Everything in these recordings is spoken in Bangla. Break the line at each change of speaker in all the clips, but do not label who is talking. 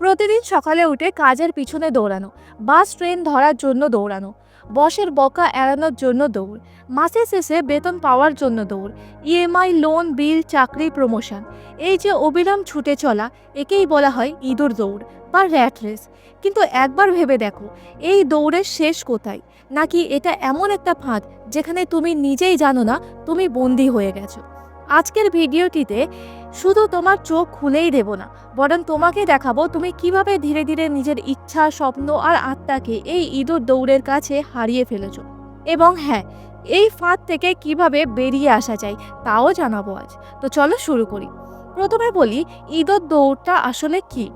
প্রতিদিন সকালে উঠে কাজের পিছনে দৌড়ানো, বাস, ট্রেন ধরার জন্য দৌড়ানো, বসের বকা এড়ানোর জন্য দৌড়, মাসে শেষে বেতন পাওয়ার জন্য দৌড়, ইএমআই, লোন, বিল, চাকরি, প্রমোশন। এই যে অবিরাম ছুটে চলা, একেই বলা হয় ইঁদুর দৌড় বা র্যাট রেস। কিন্তু একবার ভেবে দেখো, এই দৌড়ের শেষ কোথায়? নাকি এটা এমন একটা ফাঁদ যেখানে তুমি নিজেই জানো না, তুমি বন্দি হয়ে গেছো? আজকের ভিডিওটিতে শুধু তোমার চোখ খুলেই দেব না, বরং তোমাকে দেখাবো তুমি কীভাবে ধীরে ধীরে নিজের ইচ্ছা, স্বপ্ন আর আত্মাকে এই ইঁদুর দৌড়ের কাছে হারিয়ে ফেলেছ। এবং হ্যাঁ এই ফাঁদ থেকে কীভাবে বেরিয়ে আসা যায় তাও জানাব আজ। তো চলো শুরু করি। প্রথমে বলি, ইঁদুর দৌড়টা আসলে কি?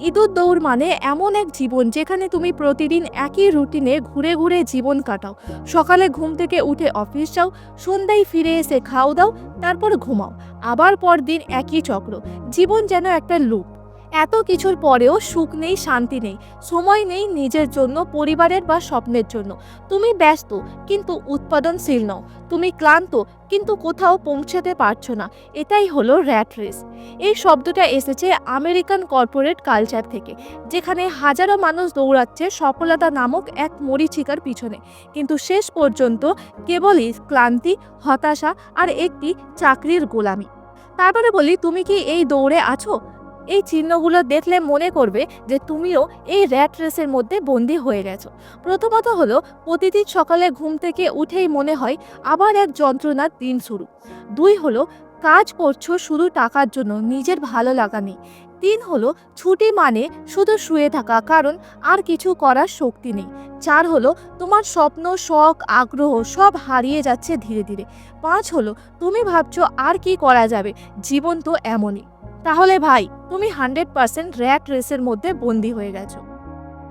ইঁদুর দৌড় মানে এমন এক জীবন যেখানে তুমি প্রতিদিন একই রুটিনে ঘুরে ঘুরে জীবন কাটাও। সকালে ঘুম থেকে উঠে অফিস যাও, সন্ধ্যায় ফিরে এসে খাও দাও, তারপর ঘুমাও। আবার পরদিন একই চক্র। জীবন যেন একটা লুপ। এত কিছুর পরেও সুখ নেই, শান্তি নেই, সময় নেই নিজের জন্য, পরিবারের বা স্বপ্নের জন্য। তুমি ব্যস্ত, কিন্তু উৎপাদনশীল নও। তুমি ক্লান্ত, কিন্তু কোথাও পৌঁছাতে পারছ না। এটাই হলো র্যাট রেস। এই শব্দটা এসেছে আমেরিকান কর্পোরেট কালচার থেকে, যেখানে হাজারো মানুষ দৌড়াচ্ছে সফলতা নামক এক মরিচিকার পিছনে। কিন্তু শেষ পর্যন্ত কেবলই ক্লান্তি, হতাশা আর একটি চাকরির গোলামি। তারপরে বলি, তুমি কি এই দৌড়ে আছো? এই চিহ্নগুলো দেখলে মনে করবে যে তুমিও এই র্যাট রেসের মধ্যে বন্দি হয়ে গেছো। প্রথমত হলো, প্রতিদিন সকালে ঘুম থেকে উঠেই মনে হয় আবার এক যন্ত্রণার দিন শুরু। দুই হলো, কাজ করছ শুধু টাকার জন্য, নিজের ভালো লাগা নেই। তিন হলো, ছুটি মানে শুধু শুয়ে থাকা, কারণ আর কিছু করার শক্তি নেই। চার হলো, তোমার স্বপ্ন, শখ, আগ্রহ সব হারিয়ে যাচ্ছে ধীরে ধীরে। পাঁচ হলো, তুমি ভাবছ আর কি করা যাবে, জীবন তো এমনই। তাহলে ভাই, তুমি হান্ড্রেড পার্সেন্ট র্যাট রেসের মধ্যে বন্দি হয়ে গেছো।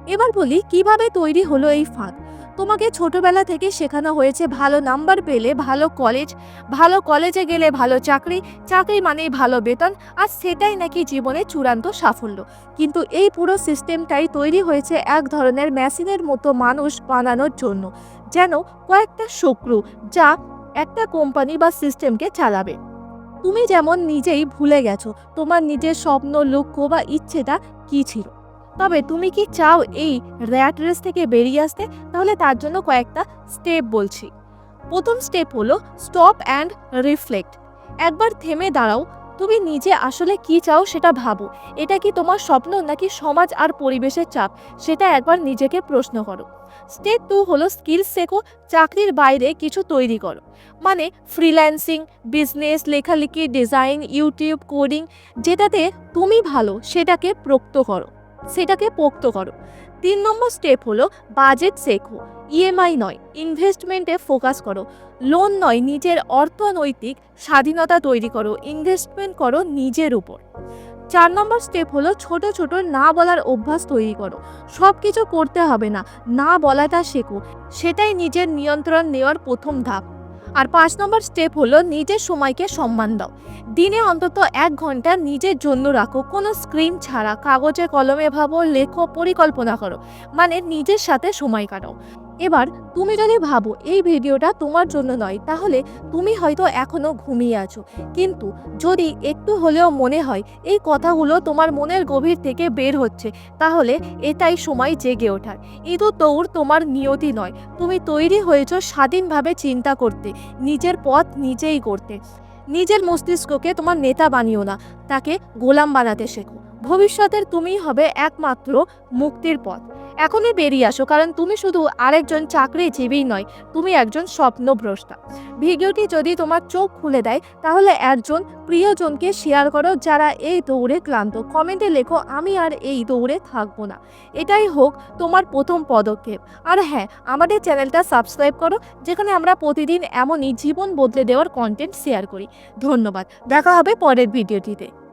এবার বলি, কীভাবে তৈরি হলো এই ফাঁদ? তোমাকে ছোটবেলা থেকে শেখানো হয়েছে ভালো নাম্বার পেলে ভালো কলেজ, ভালো কলেজে গেলে ভালো চাকরি চাকরি মানেই ভালো বেতন, আর সেটাই নাকি জীবনে চূড়ান্ত সাফল্য। কিন্তু এই পুরো সিস্টেমটাই তৈরি হয়েছে এক ধরনের মেশিনের মতো মানুষ বানানোর জন্য, যেন কয়েকটা শক্রু যা একটা কোম্পানি বা সিস্টেমকে চালাবে। তুমি যেমন নিজেই ভুলে গেছো, তোমার নিজের স্বপ্ন, লক্ষ্য বা ইচ্ছেটা কি ছিল? তবে তুমি কি চাও এই র্যাট রেস থেকে বেরিয়ে আসতে? তাহলে তার জন্য কয়েকটা স্টেপ বলছি। প্রথম স্টেপ হলো স্টপ অ্যান্ড রিফ্লেক্ট একবার থেমে দাঁড়াও তুমি নিজে আসলে কি চাও সেটা ভাবো। এটা কি তোমার স্বপ্ন নাকি সমাজ আর পরিবেশের চাপ? সেটা একবার নিজেকে প্রশ্ন করো। স্টেপ টু হলো স্কিল শেখো, চাকরির বাইরে কিছু তৈরি করো। মানে ফ্রিল্যান্সিং, বিজনেস, লেখালেখি, ডিজাইন, ইউটিউব, কোডিং, যেটাতে তুমি ভালো, সেটাকে প্রক্ত করো। সেটাকে পোক্ত করো। তিন নম্বর স্টেপ হলো বাজেট শেখো ইএমআই নয় ইনভেস্টমেন্টে ফোকাস করো। লোন নয়, নিজের অর্থনৈতিক স্বাধীনতা তৈরি করো ইনভেস্টমেন্ট করো নিজের উপর। চার নম্বর স্টেপ হলো ছোট ছোট না বলার অভ্যাস তৈরি করো। সব কিছু করতে হবে না না বলাটা শেখো, সেটাই নিজের নিয়ন্ত্রণ নেওয়ার প্রথম ধাপ। আর পাঁচ নম্বর স্টেপ হলো নিজের সময়কে সম্মান দাও। দিনে অন্তত এক ঘণ্টা নিজের জন্য রাখো। কোনো স্ক্রিন ছাড়া কাগজে কলমে ভাবো, লেখো, পরিকল্পনা করো। মানে নিজের সাথে সময় কাটাও। এবার তুমি যদি ভাবো এই ভিডিওটা তোমার জন্য নয়, তাহলে তুমি হয়তো এখনও ঘুমিয়ে আছো। কিন্তু যদি একটু হলেও মনে হয় এই কথাগুলো তোমার মনের গভীর থেকে বের হচ্ছে, তাহলে এটাই সময় জেগে ওঠার। ইঁদুর দৌড় তোমার নিয়তি নয়, তুমি তৈরি হয়েছ স্বাধীনভাবে চিন্তা করতে, নিজের পথ নিজেই করতে নিজের মস্তিষ্ককে তোমার নেতা বানিও না, তাকে গোলাম বানাতে শেখো। ভবিষ্যতের তুমি হবে একমাত্র মুক্তির পথ। এখনই বেরিয়ে আসো, কারণ তুমি শুধু আরেকজন চাকরিজীবী নয়, তুমি একজন স্বপ্নভ্রষ্টা। ভিডিওটি যদি তোমার চোখ খুলে দেয়, তাহলে একজন প্রিয়জনকে শেয়ার করো যারা এই দৌড়ে ক্লান্ত। কমেন্টে লেখো, আমি আর এই দৌড়ে থাকব না। এটাই হোক তোমার প্রথম পদক্ষেপ। আর হ্যাঁ আমাদের চ্যানেলটা সাবস্ক্রাইব করো, যেখানে আমরা প্রতিদিন এমনই জীবন বদলে দেওয়ার কন্টেন্ট শেয়ার করি। ধন্যবাদ। দেখা হবে পরের ভিডিওটিতে।